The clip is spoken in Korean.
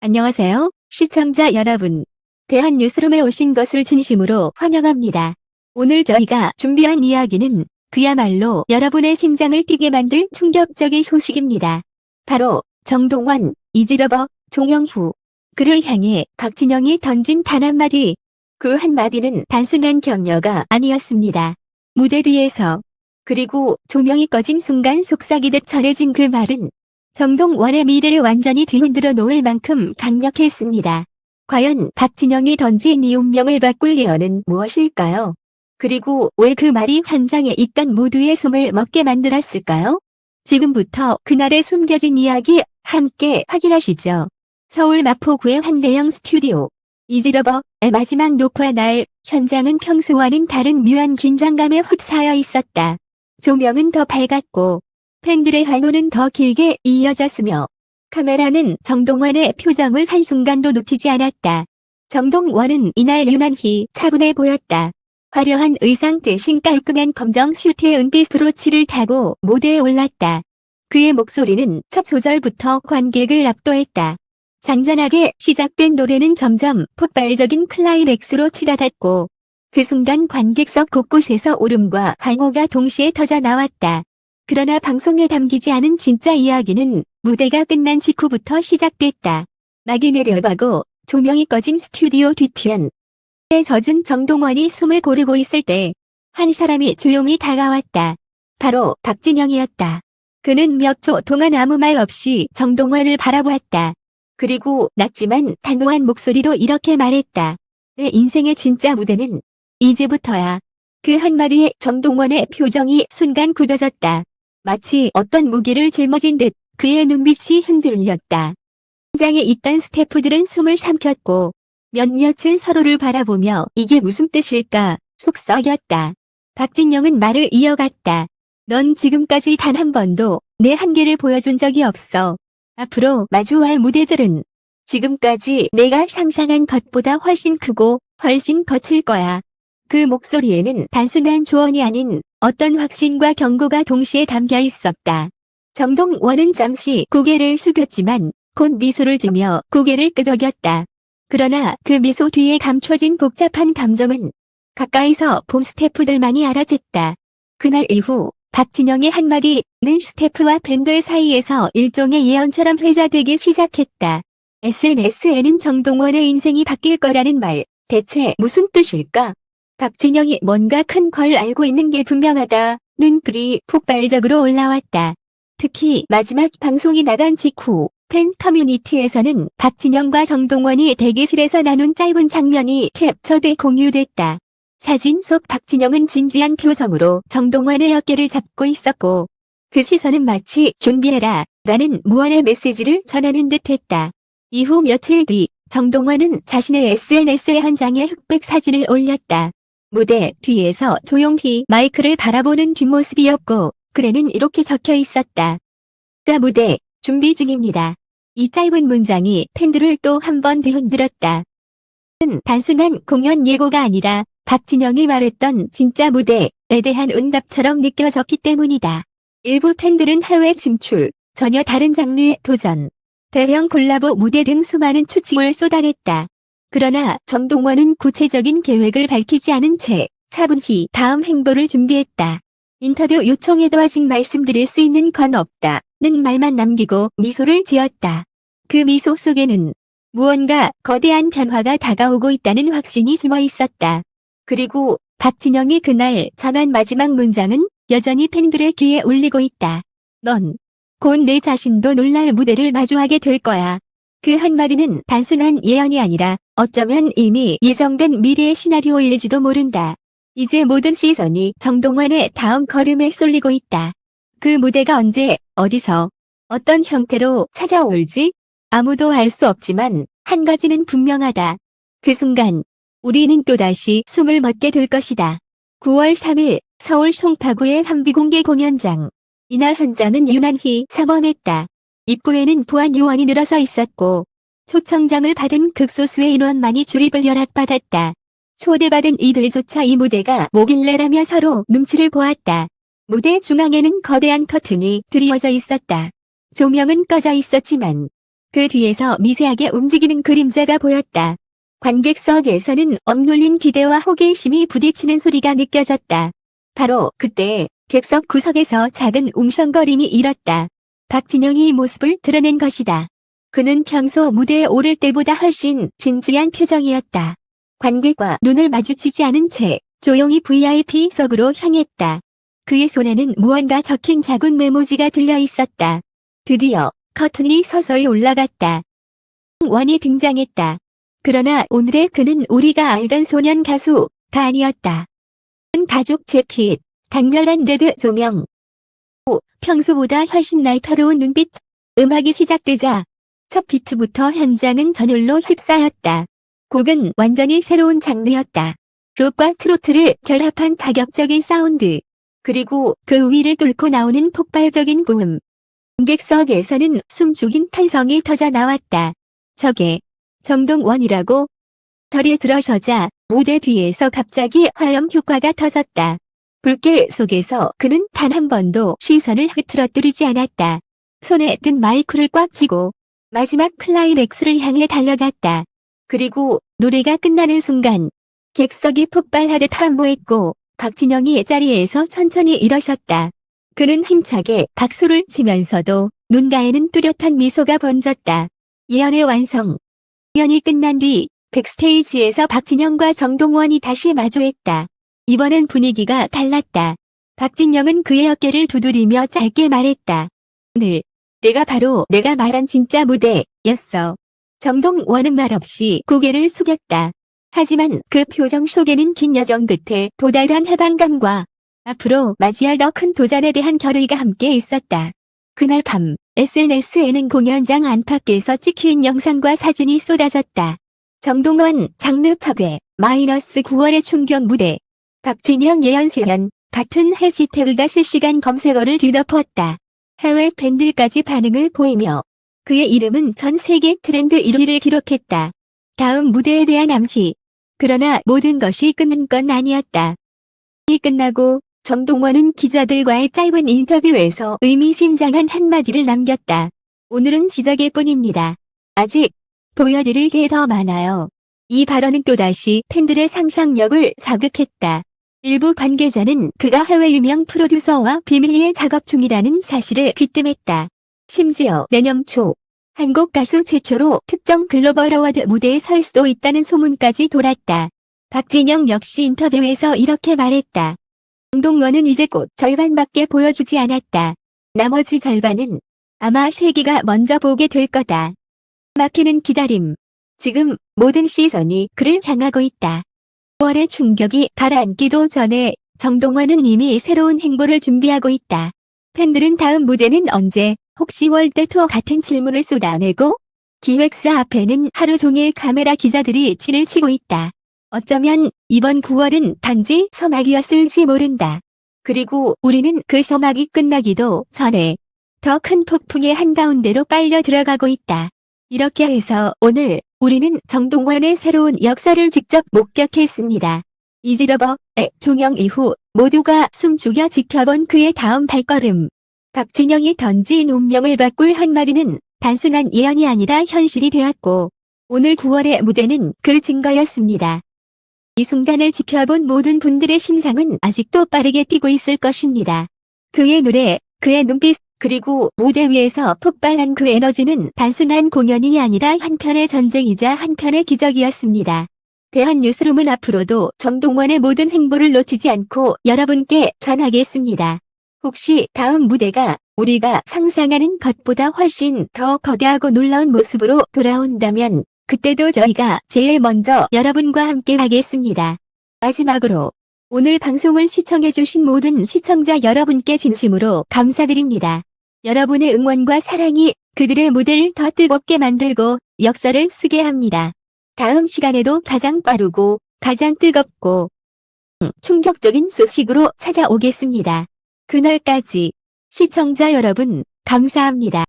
안녕하세요, 시청자 여러분. 대한뉴스룸에 오신 것을 진심으로 환영합니다. 오늘 저희가 준비한 이야기는 그야말로 여러분의 심장을 뛰게 만들 충격적인 소식입니다. 바로 정동원, 이지러버, 종영후. 그를 향해 박진영이 던진 단 한마디. 그 한마디는 단순한 격려가 아니었습니다. 무대 뒤에서 그리고 조명이 꺼진 순간 속삭이듯 전해진 그 말은 정동원의 미래를 완전히 뒤흔들어 놓을 만큼 강력했습니다. 과연 박진영이 던진 이 운명을 바꿀 예언은 무엇일까요? 그리고 왜 그 말이 현장에 있던 모두의 숨을 먹게 만들었을까요? 지금부터 그날의 숨겨진 이야기 함께 확인하시죠. 서울 마포구의 한대영 스튜디오. 이지러버의 마지막 녹화 날 현장은 평소와는 다른 묘한 긴장감에 휩싸여 있었다. 조명은 더 밝았고 팬들의 환호는 더 길게 이어졌으며 카메라는 정동원의 표정을 한순간도 놓치지 않았다. 정동원은 이날 유난히 차분해 보였다. 화려한 의상 대신 깔끔한 검정 슈트에 은빛 브로치를 타고 무대에 올랐다. 그의 목소리는 첫 소절부터 관객을 압도했다. 잔잔하게 시작된 노래는 점점 폭발적인 클라이맥스로 치닫았고 그 순간 관객석 곳곳에서 울음과 환호가 동시에 터져 나왔다. 그러나 방송에 담기지 않은 진짜 이야기는 무대가 끝난 직후부터 시작됐다. 막이 내려가고 조명이 꺼진 스튜디오 뒤편. 에 젖은 정동원이 숨을 고르고 있을 때 한 사람이 조용히 다가왔다. 바로 박진영이었다. 그는 몇 초 동안 아무 말 없이 정동원을 바라보았다. 그리고 낮지만 단호한 목소리로 이렇게 말했다. 내 인생의 진짜 무대는 이제부터야. 그 한마디에 정동원의 표정이 순간 굳어졌다. 마치 어떤 무기를 짊어진 듯 그의 눈빛이 흔들렸다. 현장에 있던 스태프들은 숨을 삼켰고 몇몇은 서로를 바라보며 이게 무슨 뜻일까 속썩였다. 박진영은 말을 이어갔다. 넌 지금까지 단 한 번도 내 한계를 보여준 적이 없어. 앞으로 마주할 무대들은 지금까지 내가 상상한 것보다 훨씬 크고 훨씬 거칠 거야. 그 목소리에는 단순한 조언이 아닌 어떤 확신과 경고가 동시에 담겨 있었다. 정동원은 잠시 고개를 숙였지만 곧 미소를 지며 고개를 끄덕였다. 그러나 그 미소 뒤에 감춰진 복잡한 감정은 가까이서 본 스태프들만이 알아챘다. 그날 이후 박진영의 한마디는 스태프와 팬들 사이에서 일종의 예언처럼 회자되기 시작했다. SNS에는 정동원의 인생이 바뀔 거라는 말, 대체 무슨 뜻일까? 박진영이 뭔가 큰 걸 알고 있는 게 분명하다는 글이 폭발적으로 올라왔다. 특히 마지막 방송이 나간 직후 팬 커뮤니티에서는 박진영과 정동원이 대기실에서 나눈 짧은 장면이 캡처돼 공유됐다. 사진 속 박진영은 진지한 표정으로 정동원의 어깨를 잡고 있었고 그 시선은 마치 준비해라 라는 무언의 메시지를 전하는 듯했다. 이후 며칠 뒤 정동원은 자신의 SNS에 한 장의 흑백 사진을 올렸다. 무대 뒤에서 조용히 마이크를 바라보는 뒷모습이었고 글에는 이렇게 적혀 있었다. 자 무대 준비 중입니다. 이 짧은 문장이 팬들을 또 한 번 뒤흔들었다. 는 단순한 공연 예고가 아니라 박진영이 말했던 진짜 무대에 대한 응답처럼 느껴졌기 때문이다. 일부 팬들은 해외 진출, 전혀 다른 장르의 도전, 대형 콜라보 무대 등 수많은 추측을 쏟아냈다. 그러나 정동원은 구체적인 계획을 밝히지 않은 채 차분히 다음 행보를 준비했다. 인터뷰 요청에도 아직 말씀드릴 수 있는 건 없다. 는 말만 남기고 미소를 지었다. 그 미소 속에는 무언가 거대한 변화가 다가오고 있다는 확신이 숨어 있었다. 그리고 박진영이 그날 전한 마지막 문장은 여전히 팬들의 귀에 울리고 있다. 넌 곧 내 자신도 놀랄 무대를 마주하게 될 거야. 그 한마디는 단순한 예언이 아니라 어쩌면 이미 예정된 미래의 시나리오일지도 모른다. 이제 모든 시선이 정동원의 다음 걸음에 쏠리고 있다. 그 무대가 언제, 어디서, 어떤 형태로 찾아올지 아무도 알 수 없지만 한 가지는 분명하다. 그 순간 우리는 또다시 숨을 멎게 될 것이다. 9월 3일 서울 송파구의 한비공개 공연장. 이날 현장은 유난히 삼엄했다. 입구에는 보안 요원이 늘어서 있었고 초청장을 받은 극소수의 인원만이 출입을 허락받았다. 초대받은 이들조차 이 무대가 뭐길래라며 서로 눈치를 보았다. 무대 중앙에는 거대한 커튼이 드리워져 있었다. 조명은 꺼져 있었지만 그 뒤에서 미세하게 움직이는 그림자가 보였다. 관객석에서는 억눌린 기대와 호기심이 부딪히는 소리가 느껴졌다. 바로 그때 객석 구석에서 작은 웅성거림이 일었다. 박진영이 모습을 드러낸 것이다. 그는 평소 무대에 오를 때보다 훨씬 진지한 표정이었다. 관객과 눈을 마주치지 않은 채 조용히 VIP석으로 향했다. 그의 손에는 무언가 적힌 작은 메모지가 들려 있었다. 드디어 커튼이 서서히 올라갔다. 원이 등장했다. 그러나 오늘의 그는 우리가 알던 소년 가수 가 아니었다. 가죽 재킷, 강렬한 레드 조명, 오, 평소보다 훨씬 날카로운 눈빛, 음악이 시작되자 첫 비트부터 현장은 전율로 휩싸였다. 곡은 완전히 새로운 장르였다. 록과 트로트를 결합한 파격적인 사운드, 그리고 그 위를 뚫고 나오는 폭발적인 고음. 관객석에서는 숨죽인 탄성이 터져 나왔다. 저게 정동원이라고 절이 들어서자 무대 뒤에서 갑자기 화염 효과가 터졌다. 불길 속에서 그는 단 한 번도 시선을 흐트러뜨리지 않았다. 손에 든 마이크를 꽉 쥐고 마지막 클라이맥스를 향해 달려갔다. 그리고 노래가 끝나는 순간 객석이 폭발하듯 환호했고 박진영이 자리에서 천천히 일어섰다. 그는 힘차게 박수를 치면서도 눈가에는 뚜렷한 미소가 번졌다. 예언의 완성. 공연이 끝난 뒤 백스테이지에서 박진영과 정동원이 다시 마주했다. 이번엔 분위기가 달랐다. 박진영은 그의 어깨를 두드리며 짧게 말했다. 오늘 내가 바로 내가 말한 진짜 무대였어. 정동원은 말없이 고개를 숙였다. 하지만 그 표정 속에는 긴 여정 끝에 도달한 해방감과 앞으로 맞이할 더 큰 도전에 대한 결의가 함께 있었다. 그날 밤 SNS에는 공연장 안팎에서 찍힌 영상과 사진이 쏟아졌다. 정동원 장르 파괴 마이너스 9월의 충격 무대 박진영 예언 실현 같은 해시태그가 실시간 검색어를 뒤덮었다. 해외 팬들까지 반응을 보이며 그의 이름은 전 세계 트렌드 1위를 기록했다. 다음 무대에 대한 암시. 그러나 모든 것이 끝난 건 아니었다. 이 끝나고 정동원은 기자들과의 짧은 인터뷰에서 의미심장한 한마디를 남겼다. 오늘은 시작일 뿐입니다. 아직 보여드릴 게 더 많아요. 이 발언은 또다시 팬들의 상상력을 자극했다. 일부 관계자는 그가 해외 유명 프로듀서와 비밀리에 작업 중이라는 사실을 귀뜸했다. 심지어 내년 초 한국 가수 최초로 특정 글로벌 어워드 무대에 설 수도 있다는 소문까지 돌았다. 박진영 역시 인터뷰에서 이렇게 말했다. 정동원은 이제 곧 절반밖에 보여주지 않았다. 나머지 절반은 아마 세계가 먼저 보게 될 거다. 막히는 기다림. 지금 모든 시선이 그를 향하고 있다. 5월의 충격이 가라앉기도 전에 정동원은 이미 새로운 행보를 준비하고 있다. 팬들은 다음 무대는 언제, 혹시 월드 투어 같은 질문을 쏟아내고 기획사 앞에는 하루 종일 카메라 기자들이 칠을 치고 있다. 어쩌면 이번 9월은 단지 서막이었을지 모른다. 그리고 우리는 그 서막이 끝나기도 전에 더 큰 폭풍의 한가운데로 빨려 들어가고 있다. 이렇게 해서 오늘 우리는 정동원의 새로운 역사를 직접 목격했습니다. 이지러버의 종영 이후 모두가 숨죽여 지켜본 그의 다음 발걸음. 박진영이 던진 운명을 바꿀 한마디는 단순한 예언이 아니라 현실이 되었고 오늘 9월의 무대는 그 증거였습니다. 이 순간을 지켜본 모든 분들의 심상은 아직도 빠르게 뛰고 있을 것입니다. 그의 노래, 그의 눈빛, 그리고 무대 위에서 폭발한 그 에너지는 단순한 공연이 아니라 한편의 전쟁이자 한편의 기적이었습니다. 대한뉴스룸은 앞으로도 정동원의 모든 행보를 놓치지 않고 여러분께 전하겠습니다. 혹시 다음 무대가 우리가 상상하는 것보다 훨씬 더 거대하고 놀라운 모습으로 돌아온다면 그때도 저희가 제일 먼저 여러분과 함께 하겠습니다. 마지막으로 오늘 방송을 시청해주신 모든 시청자 여러분께 진심으로 감사드립니다. 여러분의 응원과 사랑이 그들의 무대를 더 뜨겁게 만들고 역사를 쓰게 합니다. 다음 시간에도 가장 빠르고 가장 뜨겁고 음, 충격적인 소식으로 찾아오겠습니다. 그날까지 시청자 여러분 감사합니다.